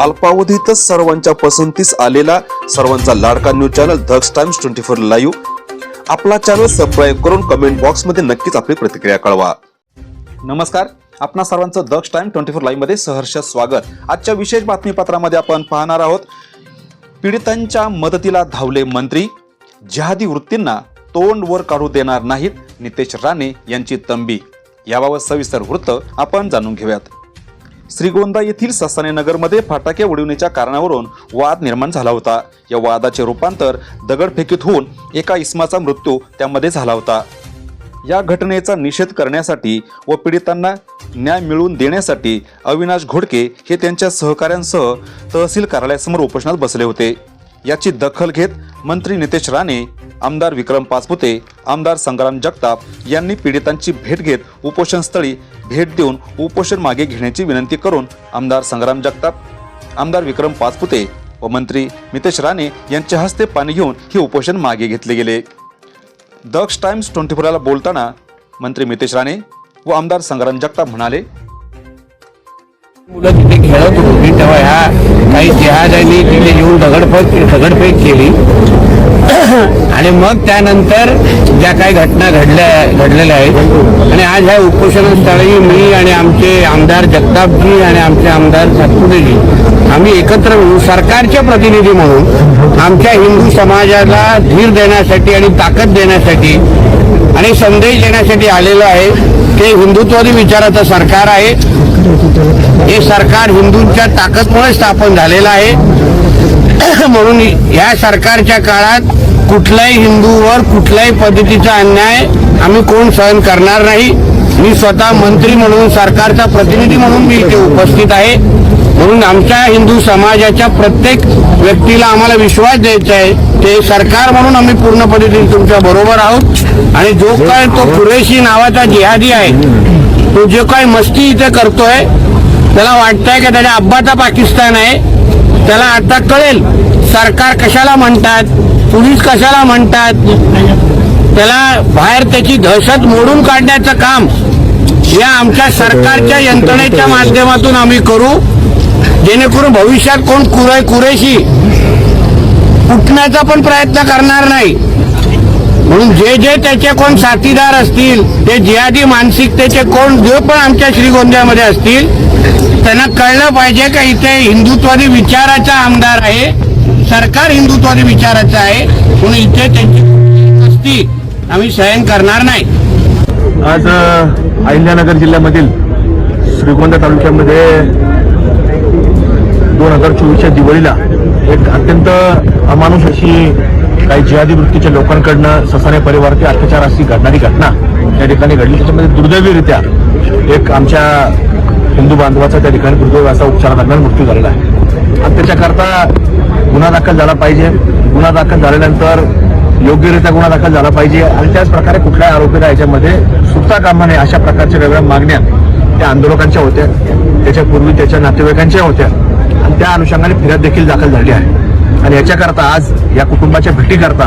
अल्पावधीतच सर्वांच्या पसंतीस आलेला सर्वांचा लाडका news channel धक्स times twenty four live. आपला चॅनल सबस्क्राईब करून कमेंट बॉक्समध्ये नक्कीच आपली प्रतिक्रिया कळवा. नमस्कार आपणा सर्वांचं दक्ष टाइम ट्वेंटी फोर लाईव्हमध्ये सहर्ष स्वागत. आजच्या विशेष बातमीपत्रामध्ये आपण पाहणार आहोत पीडितांच्या मदतीला धावले मंत्री जहादी वृत्तींना तोंड वर काढू देणार नाहीत नितेश राणे यांची तंबी. याबाबत सविस्तर वृत्त आपण जाणून घेऊयात. श्रीगोंदा येथील ससाने नगरमध्ये फटाके उडविण्याच्या कारणावरून वाद निर्माण झाला होता. या वादाचे रूपांतर दगडफेकीत होऊन एका इस्माचा मृत्यू त्यामध्ये झाला होता. या घटनेचा निषेध करण्यासाठी व पीडितांना न्याय मिळवून देण्यासाठी अविनाश घोडके हे त्यांच्या सहकाऱ्यांसह तहसील कार्यालयासमोर उपोषणात बसले होते. याची दखल घेत मंत्री नितेश राणे आमदार विक्रम पाचपुते आमदार संग्राम जगताप यांनी पीडितांची भेट घेत उपोषणस्थळी भेट देऊन उपोषण मागे घेण्याची विनंती करून आमदार संग्राम जगताप आमदार विक्रम पाचपुते व मंत्री मितेश राणे यांच्या हस्ते पाणी घेऊन हे उपोषण मागे घेतले गेले. दक्ष टाइम्स ट्वेंटी फोरला बोलताना मंत्री मितेश राणे व आमदार संग्राम जगताप म्हणाले मुलं तिथे खेळत होती तेव्हा काही जहाजांनी तिथे येऊन दगडफेक दगडफेक केली. आणि मग त्यानंतर ज्या काही घटना घडल्या घडलेल्या आहेत आणि आज ह्या उपोषणस्थळी मी आणि आमचे आमदार जगतापजी आणि आमचे आमदार सातपुतेजी आम्ही एकत्र मिळून सरकारचे प्रतिनिधी म्हणून आमच्या हिंदू समाजाला धीर देण्यासाठी आणि ताकद देण्यासाठी आणि संदेश देण्यासाठी आलेलो आहे. ते हिंदुत्वादी विचाराचं सरकार आहे. हे सरकार हिंदूंच्या ताकदमुळे स्थापन झालेलं आहे. म्हणून या सरकारच्या काळात कुठल्याही हिंदूवर कुठल्याही पद्धतीचा अन्याय आम्ही कोण सहन करणार नाही. मी स्वतः मंत्री म्हणून सरकारचा प्रतिनिधी म्हणून मी इथे उपस्थित आहे. म्हणून आमच्या हिंदू समाजाच्या प्रत्येक व्यक्तीला आम्हाला विश्वास द्यायचा आहे. ते सरकार म्हणून आम्ही पूर्ण पद्धतीने तुमच्या बरोबर आहोत. आणि जो काय तो कुरेशी नावाचा जिहादी आहे तो जे काय मस्ती इथे करतोय. त्याला वाटतंय की त्याच्या अब्बाचा पाकिस्तान आहे. त्याला आता कळेल सरकार कशाला म्हणतात पोलीस कशाला म्हणतात. त्याला बाहेर त्याची दहशत मोडून काढण्याचं काम या आमच्या सरकारच्या यंत्रणेच्या माध्यमातून आम्ही करू. जेणेकरून भविष्यात कोण कुरे कुरेशी उठण्याचा पण प्रयत्न करणार नाही. म्हणून जे जे त्याचे कोण साथीदार असतील ते जिहादी मानसिकतेचे कोण जे पण आमच्या श्रीगोंद्यामध्ये असतील त्यांना कळलं पाहिजे का इथे हिंदुत्वादी विचाराचा आमदार आहे सरकार हिंदुत्वादी विचाराचं आहे म्हणून इथे त्यांची असती आम्ही सहन करणार नाही. आज अहिल्यानगर जिल्ह्यामधील श्रीगोंदा तालुक्यामध्ये दोन हजार चोवीसच्या दिवाळीला एक अत्यंत अमानुष अशी काही जिहादी वृत्तीच्या लोकांकडनं ससाने परिवारती अत्याचार अशी घडणारी घटना त्या ठिकाणी घडली. त्याच्यामध्ये दुर्दैवीरित्या एक आमच्या हिंदू बांधवाचा त्या ठिकाणी दुर्दैव असा उपचारादरम्यान मृत्यू झालेला आहे. आणि त्याच्याकरता गुन्हा दाखल झाला पाहिजे. गुन्हा दाखल झाल्यानंतर योग्यरित्या गुन्हा दाखल झाला पाहिजे. आणि त्याच प्रकारे कुठल्याही आरोपीला याच्यामध्ये सुटता कामा नये अशा प्रकारच्या वेगळ्या मागण्या त्या आंदोलकांच्या होत्या. त्याच्यापूर्वी त्याच्या नातेवाईकांच्या होत्या. आणि त्या अनुषंगाने फिर्याद देखील दाखल झाली आहे. आणि याच्याकरता आज या कुटुंबाच्या भेटीकरता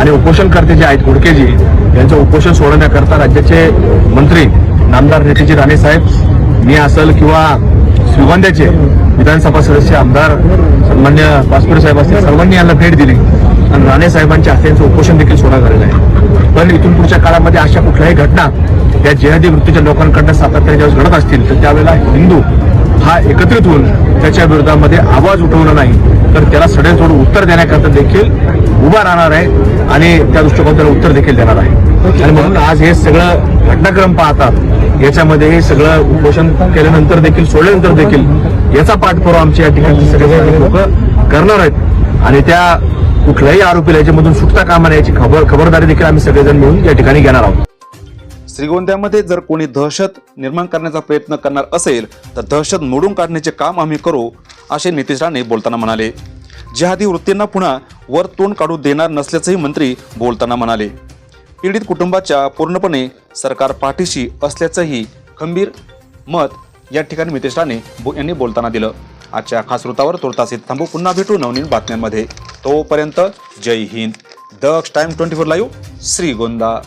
आणि उपोषणकर्ते जे आहेत घोडकेजी यांचं उपोषण सोडवण्याकरता राज्याचे मंत्री नामदार नेतेजी राणे साहेब मी असल किंवा श्रीगोंद्याचे विधानसभा सदस्य आमदार सन्मान्य पासपुरे साहेब असतील सर्वांनी यांना भेट दिली. आणि राणे साहेबांच्या हस्ते यांचं उपोषण देखील सोडा झालेलं आहे. पण इथून पुढच्या काळामध्ये अशा कुठल्याही घटना या जिहादी वृत्तीच्या लोकांकडनं सातत्याने ज्यावेळेस घडत असतील तर त्यावेळेला हिंदू हा एकत्रित होऊन त्याच्या विरोधामध्ये आवाज उठवणं नाही तर त्याला सडेतोड उत्तर देण्याकरता देखील उभा राहणार आहे आणि त्या दृष्टिकोनातून त्याला उत्तर देखील देणार आहे. आणि म्हणून आज हे सगळं घटनाक्रम पाहतात याच्यामध्ये हे सगळं उपोषण केल्यानंतर देखील सोडल्यानंतर देखील याचा पाठपुरावा आमच्या या ठिकाणी सगळे लोक करणार आहेत. आणि त्या कुठल्याही आरोपीला याच्यामधून सुटता कामा नये याची खबर खबरदारी देखील आम्ही सगळेजण मिळून या ठिकाणी घेणार आहोत. श्रीगोंद्यामध्ये जर कोणी दहशत निर्माण करण्याचा प्रयत्न करणार असेल तर दहशत मोडून काढण्याचे काम आम्ही करू असे नितीश राणे बोलताना म्हणाले. जिहादी वृत्तींना पुन्हा वर तोंड काढू देणार नसल्याचंही मंत्री बोलताना म्हणाले. पीडित कुटुंबाच्या पूर्णपणे सरकार पाठीशी असल्याचंही खंबीर मत या ठिकाणी नितेश राणे यांनी बोलताना दिलं. आजच्या खास वृत्तावर तुर्तास इथे थांबू. पुन्हा भेटू नवनीन बातम्यांमध्ये. तोपर्यंत जय Hind. Daksh time twenty four live Shrigonda.